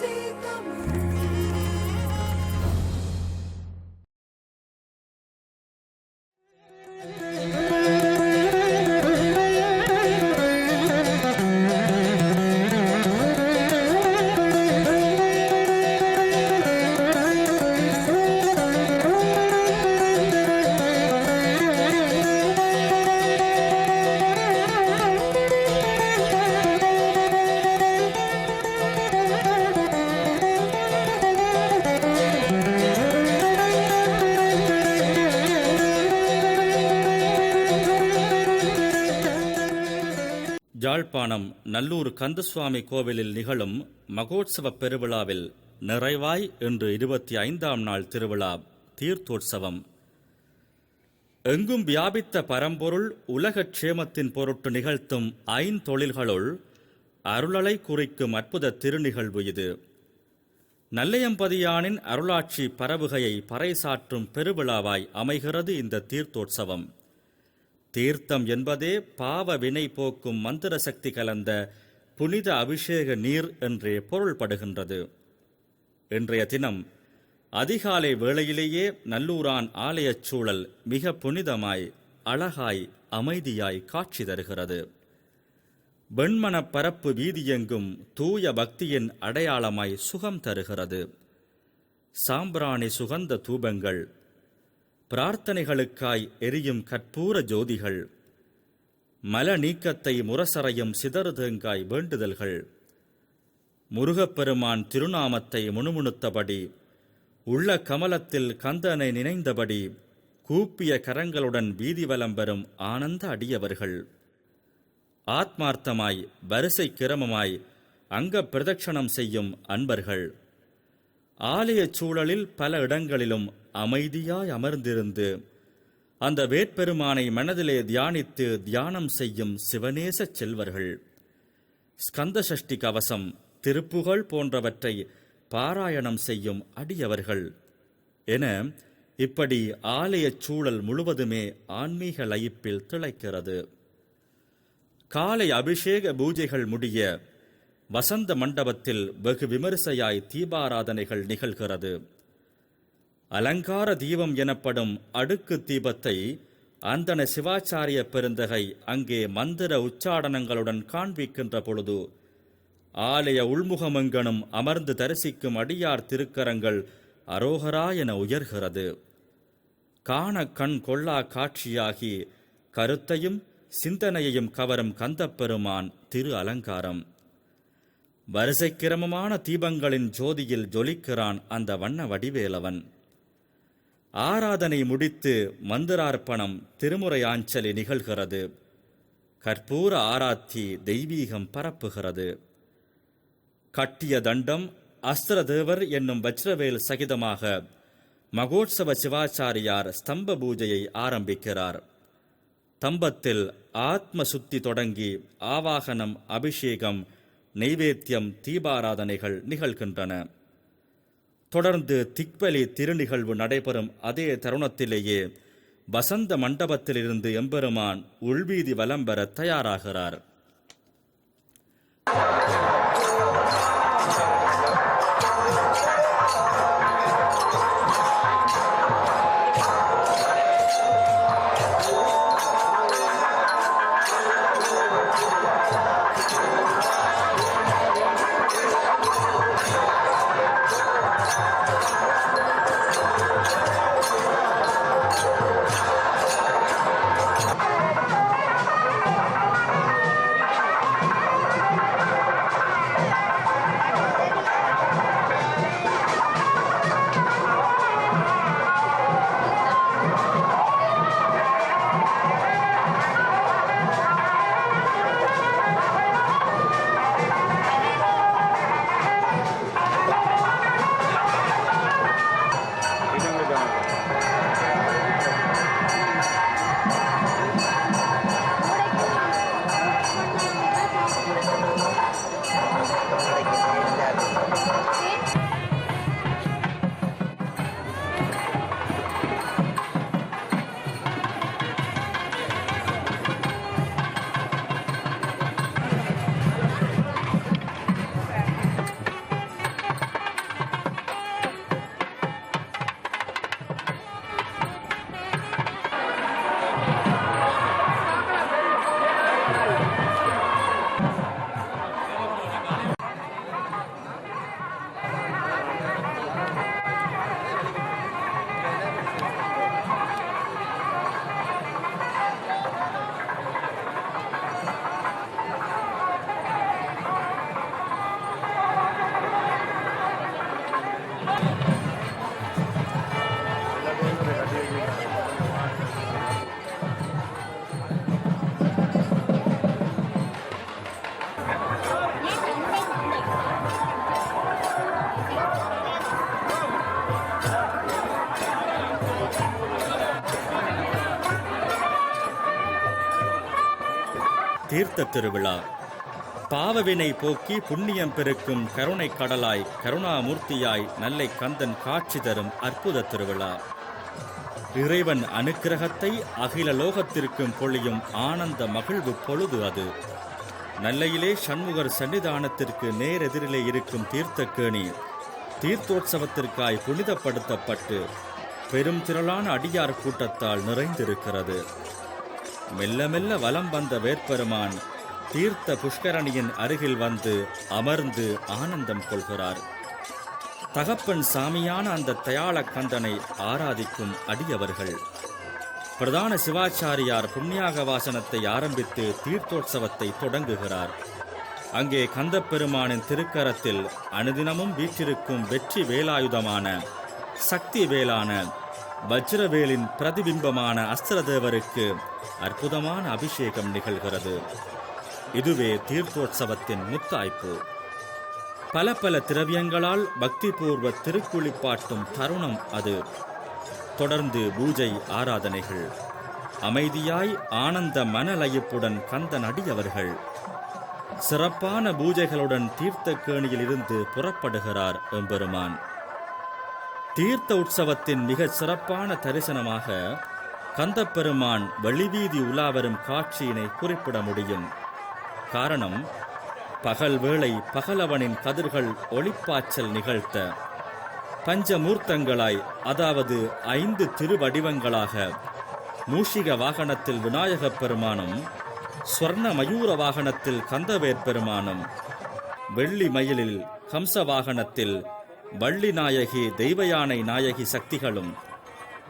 see the moon. Yazhpanam Nallur Kandaswamy கோவிலில் நிகழும் மகோத்சவ பெருவிழாவில் நிறைவாய் இன்று இருபத்தி ஐந்தாம் நாள் திருவிழா தீர்த்தோற்சவம். எங்கும் வியாபித்த பரம்பொருள் உலகக் க்ஷேமத்தின் பொருட்டு நிகழ்த்தும் ஐந்தொழில்களுள் அருளலை குறிக்கும் அற்புத திருநிகழ்வு இது. நல்லையம்பதியானின் அருளாட்சி பரவுகையை பறைசாற்றும் பெருவிழாவாய் அமைகிறது இந்த தீர்த்தோற்சவம். தீர்த்தம் என்பதே பாவ வினை போக்கும் மந்திர சக்தி கலந்த புனித அபிஷேக நீர் என்றே பொருள்படுகின்றது. இன்றைய தினம் அதிகாலை வேளையிலேயே நல்லூரான் ஆலயச் சூழல் மிக புனிதமாய் அழகாய் அமைதியாய் காட்சி தருகிறது. வெண்மணப் பரப்பு வீதியெங்கும் தூய பக்தியின் அடையாளமாய் சுகம் தருகிறது. சாம்பிராணி சுகந்த தூபங்கள் பிரார்த்தனைகளுக்காய் எரியும் கற்பூர ஜோதிகள். மல நீக்கத்தை முரசறையும் சிதறு தேங்காய் வேண்டுதல்கள். முருகப்பெருமான் திருநாமத்தை முணுமுணுத்தபடி உள்ள கமலத்தில் கந்தனை நினைந்தபடி கூப்பிய கரங்களுடன் வீதி வலம் வரும் ஆனந்த அடியவர்கள். ஆத்மார்த்தமாய் வரிசை கிரமமாய் அங்க பிரதட்சணம் செய்யும் அன்பர்கள். ஆலயச் சூழலில் பல இடங்களிலும் அமைதியாய் அமர்ந்திருந்து அந்த வேட்பெருமானை மனதிலே தியானித்து தியானம் செய்யும் சிவநேச செல்வர்கள். ஸ்கந்த சஷ்டி கவசம் திருப்புகழ் போன்றவற்றை பாராயணம் செய்யும் அடியவர்கள். என இப்படி ஆலயச் சூழல் முழுவதுமே ஆன்மீக லயிப்பில் திளைக்கிறது. காலை அபிஷேக பூஜைகள் முடிய வசந்த மண்டபத்தில் வெகு விமரிசையாய் தீபாராதனைகள் நிகழ்கிறது. அலங்கார தீபம் எனப்படும் அடுக்கு தீபத்தை அந்தன சிவாச்சாரிய பெருந்தகை அங்கே மந்திர உச்சாடனங்களுடன் காண்பிக்கின்ற பொழுது ஆலய உள்முகமெங்கனும் அமர்ந்து தரிசிக்கும் அடியார் திருக்கரங்கள் அரோகரா என உயர்கிறது. காண கண் கொள்ளா காட்சியாகி கருத்தையும் சிந்தனையையும் கவரும் கந்தப்பெருமான் திரு அலங்காரம். வரிசைக்கிரமமான தீபங்களின் ஜோதியில் ஜொலிக்கிறான் அந்த வண்ண வடிவேலவன். ஆராதனை முடித்து மந்திரார்ப்பணம் திருமுறையாஞ்சலி நிகழ்கிறது. கற்பூர ஆராத்தி தெய்வீகம் பரப்புகிறது. கட்டிய தண்டம் அஸ்திரதேவர் என்னும் வஜ்ரவேல் சகிதமாக மகோத்சவ சிவாச்சாரியார் ஸ்தம்ப பூஜையை ஆரம்பிக்கிறார். தம்பத்தில் ஆத்ம சுத்தி தொடங்கி ஆவாகனம் அபிஷேகம் நெய்வேத்தியம் தீபாராதனைகள் நிகழ்கின்றன. தொடர்ந்து திக்வலி திருநிகழ்வு நடைபெறும் அதே தருணத்திலேயே வசந்த மண்டபத்திலிருந்து எம்பெருமான் உள்வீதி வலம் பெற தயாராகிறார். தீர்த்த திருவிழா. பாவவினை போக்கி புண்ணியம் பெருக்கும் கருணை கடலாய் கருணாமூர்த்தியாய் நல்லை கந்தன் காட்சி தரும் அற்புத திருவிழா. இறைவன் அனுக்கிரகத்தை அகில லோகத்திற்கும் பொழியும் ஆனந்த மகிழ்வு பொழுது அது. நல்லையிலே சண்முகர் சன்னிதானத்திற்கு நேரெதிரிலே இருக்கும் தீர்த்தக்கேணி தீர்த்தோற்சவத்திற்காய் புனிதப்படுத்தப்பட்டு பெரும் திரளான அடியார் கூட்டத்தால் நிறைந்திருக்கிறது. மெல்ல மெல்ல வலம் வந்த வேட்பெருமான் தீர்த்த புஷ்கரணியின் அருகில் வந்து அமர்ந்து ஆனந்தம் கொள்கிறார். தகப்பன் சாமியான அந்த தயாள கந்தனை ஆராதிக்கும் அடியவர்கள். பிரதான சிவாச்சாரியார் புண்ணியாக வாசனத்தை ஆரம்பித்து தீர்த்தோற்சவத்தை தொடங்குகிறார். அங்கே கந்தப்பெருமானின் திருக்கரத்தில் அனுதினமும் வீற்றிருக்கும் வெற்றி வேலாயுதமான சக்தி வேலான வஜ்ரவேலின் பிரதிபிம்பமான அஸ்திரதேவருக்கு அற்புதமான அபிஷேகம் நிகழ்கிறது. இதுவே தீர்த்தோற்சவத்தின் முத்தாய்ப்பு. பல பல திரவியங்களால் பக்திபூர்வ திருக்குளிப்பாட்டும் தருணம் அது. தொடர்ந்து பூஜை ஆராதனைகள். அமைதியாய் ஆனந்த மனலயிப்புடன் கந்த அடியவர்கள் சிறப்பான பூஜைகளுடன் தீர்த்த கேணியில் இருந்து புறப்படுகிறார் எம்பெருமான். தீர்த்த உற்சவத்தின் மிகச் சிறப்பான தரிசனமாக கந்தப்பெருமான் வெளிவீதி உலாவரும் காட்சியினை குறிப்பிட முடியும். காரணம் பகல் வேளை பகலவனின் கதிர்கள் ஒளிப்பாய்ச்சல் நிகழ்த்த. பஞ்சமூர்த்தங்களாய் அதாவது ஐந்து திருவடிவங்களாக மூஷிக வாகனத்தில் விநாயகப் பெருமானும் ஸ்வர்ண மயூர வாகனத்தில் கந்தவேற் பெருமானும் வெள்ளி மயிலில் ஹம்ச வாகனத்தில் வள்ளி நாயகி தெய்வயானை நாயகி சக்திகளும்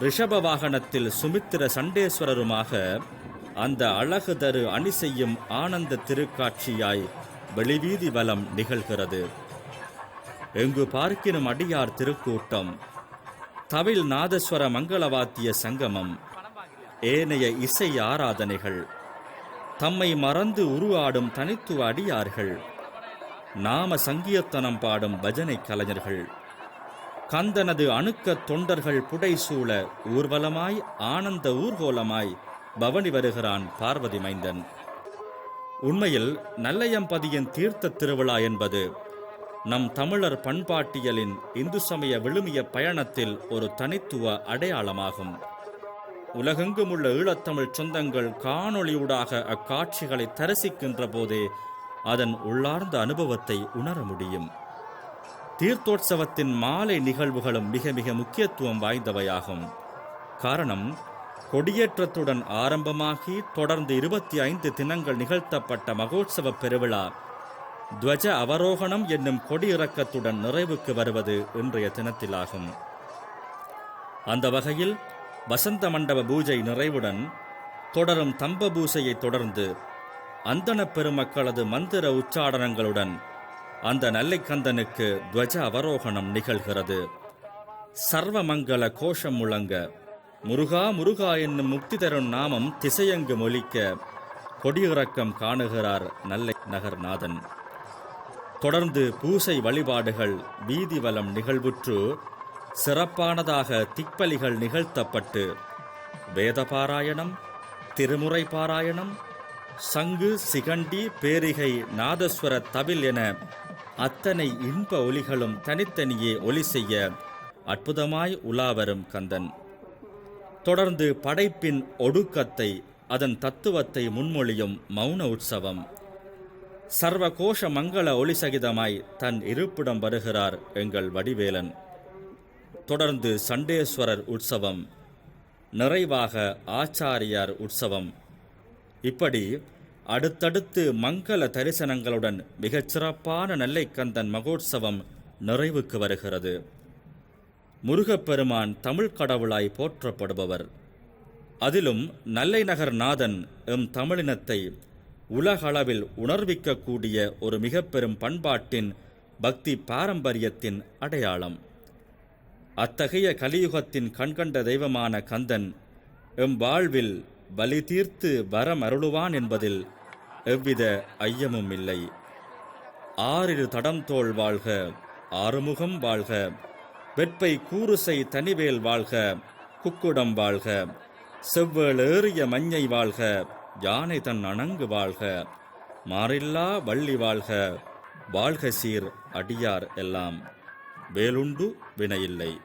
ரிஷப வாகனத்தில் சுமித்திர சண்டேஸ்வரருமாக அந்த அழகு தரு அணி செய்யும் ஆனந்த திருக்காட்சியாய் வெளிவீதி வலம் நிகழ்கிறது. எங்கு பார்க்கினும் அடியார் திருக்கூட்டம் தவில் நாதஸ்வர மங்களவாத்திய சங்கமம் ஏனைய இசை ஆராதனைகள் தம்மை மறந்து உருவாடும் தனித்துவ அடியார்கள் நாம சங்கீர்த்தனம் பாடும் பஜனை கலைஞர்கள் கந்தனது அணுக்க தொண்டர்கள் புடைசூழ ஊர்வலமாய் ஆனந்த ஊர்கோலமாய் பவனி வருகிறான் பார்வதி மைந்தன். உண்மையில் நல்லையம்பதியின் தீர்த்த திருவிழா என்பது நம் தமிழர் பண்பாட்டியலின் இந்து சமய விழுமிய பயணத்தில் ஒரு தனித்துவ அடையாளமாகும். உலகெங்கும் உள்ள ஈழத்தமிழ் சொந்தங்கள் காணொளியூடாக அக்காட்சிகளை தரிசிக்கின்ற போதே அதன் உள்ளார்ந்த அனுபவத்தை உணர முடியும். தீர்த்தோற்சவத்தின் மாலை நிகழ்வுகளும் மிக மிக முக்கியத்துவம் வாய்ந்தவையாகும். காரணம் கொடியேற்றத்துடன் ஆரம்பமாகி தொடர்ந்து இருபத்தி ஐந்து தினங்கள் நிகழ்த்தப்பட்ட மகோத்சவ பெருவிழா துவஜ அவரோகணம் என்னும் கொடியிறக்கத்துடன் நிறைவுக்கு வருவது இன்றைய தினத்திலாகும். அந்த வகையில் வசந்த மண்டப பூஜை நிறைவுடன் தொடரும் தம்ப பூசையை தொடர்ந்து அந்தன பெருமக்களது மந்திர உச்சாடனங்களுடன் அந்த நல்லைக்கந்தனுக்கு துவஜ அவரோகணம் நிகழ்கிறது. சர்வமங்கல கோஷம் முழங்க முருகா முருகா என்னும் முக்தி தரும் நாமம் திசையங்கு மொழிக்க கொடியிறக்கம் காணுகிறார் நல்லை நகர்நாதன். தொடர்ந்து பூசை வழிபாடுகள் வீதி வலம் நிகழ்வுற்று சிறப்பானதாக திக்பலிகள் நிகழ்த்தப்பட்டு வேத பாராயணம் திருமுறை பாராயணம் சங்கு சிகண்டி பேரிகை நாதஸ்வர தவில் என அத்தனை இன்ப ஒலிகளும் தனித்தனியே ஒலி செய்ய அற்புதமாய் உலாவரும் கந்தன். தொடர்ந்து படைப்பின் ஒடுக்கத்தை அதன் தத்துவத்தை முன்மொழியும் மௌன உற்சவம். சர்வகோஷ மங்கள ஒளி சகிதமாய் தன் இருப்பிடம் வருகிறார் எங்கள் வடிவேலன். தொடர்ந்து சண்டேஸ்வரர் உற்சவம் நிறைவாக ஆச்சாரியார் உற்சவம். இப்படி அடுத்தடுத்து மங்கள தரிசனங்களுடன் மிகச் சிறப்பான நெல்லைக்கந்தன் மகோற்சவம் நிறைவுக்கு வருகிறது. முருகப்பெருமான் தமிழ் கடவுளாய் போற்றப்படுபவர். அதிலும் நல்லை நகர் நாதன் எம் தமிழினத்தை உலகளவில் உணர்விக்கக்கூடிய ஒரு மிக பெரும் பண்பாட்டின் பக்தி பாரம்பரியத்தின் அடையாளம். அத்தகைய கலியுகத்தின் கண்கண்ட தெய்வமான கந்தன் எம் வாழ்வில் பலி தீர்த்து வரம் அருளுவான் என்பதில் எவ்வித ஐயமும் இல்லை. ஆறிரு தடம் தோல் வாழ்க ஆறுமுகம் வாழ்க வெட்பை கூறுசை தனிவேல் வாழ்க குக்குடம் வாழ்க. செவ்வேளேறிய மஞ்சை வாழ்க யானை தன் அணங்கு வாழ்க. மாறில்லா வள்ளி வாழ்க வாழ்க சீர் அடியார் எல்லாம். வேலுண்டு வினையில்லை.